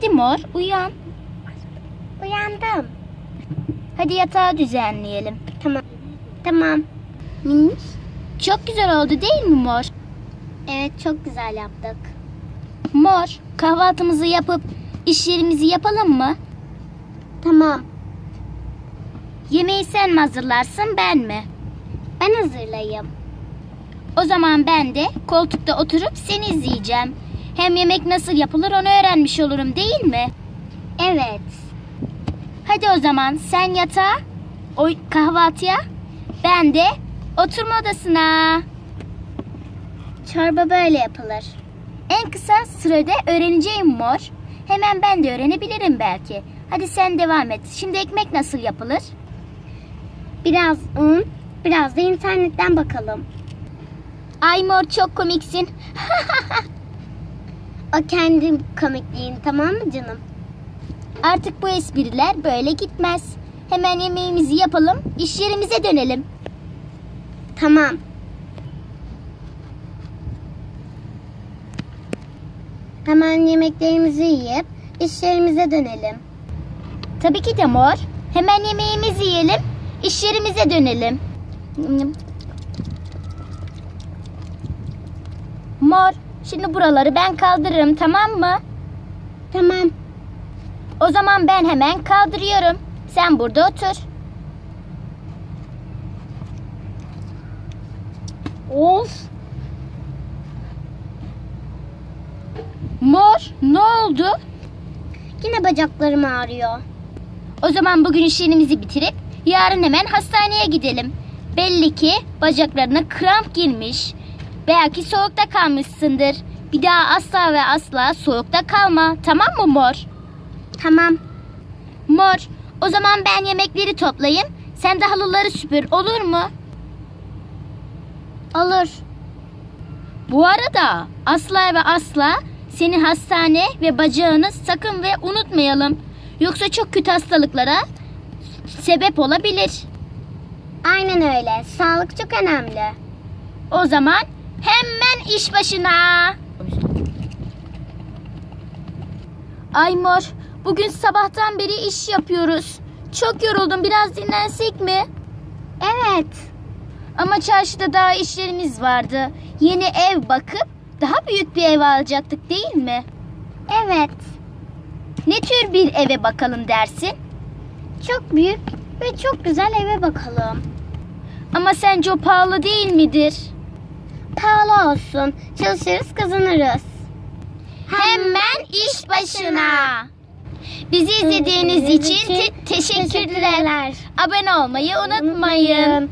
Hadi mor uyan. Uyandım. Hadi yatağı düzenleyelim. Tamam. Tamam. Minniş. Çok güzel oldu değil mi mor? Evet çok güzel yaptık. Mor kahvaltımızı yapıp iş yerimizi yapalım mı? Tamam. Yemeği sen mi hazırlarsın ben mi? Ben hazırlayayım. O zaman ben de koltukta oturup seni izleyeceğim. Hem yemek nasıl yapılır onu öğrenmiş olurum değil mi? Evet. Hadi o zaman sen yatağa, o kahvaltıya, ben de oturma odasına. Çorba böyle yapılır. En kısa sürede öğreneceğim mor. Hemen ben de öğrenebilirim belki. Hadi sen devam et. Şimdi ekmek nasıl yapılır? Biraz un, biraz da internetten bakalım. Ay mor çok komiksin. O kendi komikliğin tamam mı canım? Artık bu espriler böyle gitmez. Hemen yemeğimizi yapalım, iş yerimize dönelim. Tamam. Hemen yemeklerimizi yiyip iş yerimize dönelim. Tabii ki de mor. Hemen yemeğimizi yiyelim, iş yerimize dönelim. Mor, şimdi buraları ben kaldırırım tamam mı? Tamam. O zaman ben hemen kaldırıyorum. Sen burada otur. Of. Mor, ne oldu? Yine bacaklarım ağrıyor. O zaman bugün işlerimizi bitirip yarın hemen hastaneye gidelim. Belli ki bacaklarına kramp girmiş. Belki soğukta kalmışsındır. Bir daha asla ve asla soğukta kalma. Tamam mı mor? Tamam. Mor, o zaman ben yemekleri toplayayım. Sen de halıları süpür olur mu? Olur. Bu arada asla ve asla senin hastane ve bacağını sakın ve unutmayalım. Yoksa çok kötü hastalıklara sebep olabilir. Aynen öyle. Sağlık çok önemli. O zaman hemen iş başına. Ay Mor, bugün sabahtan beri iş yapıyoruz. Çok yoruldum. Biraz dinlensek mi? Evet. Ama çarşıda daha işlerimiz vardı. Yeni ev bakıp daha büyük bir ev alacaktık değil mi? Evet. Ne tür bir eve bakalım dersin? Çok büyük ve çok güzel eve bakalım. Ama sence o pahalı değil midir? Pahalı olsun. Çalışırız kazanırız. Hemen iş başına. Bizi izlediğiniz için te- teşekkürler. Abone olmayı unutmayın.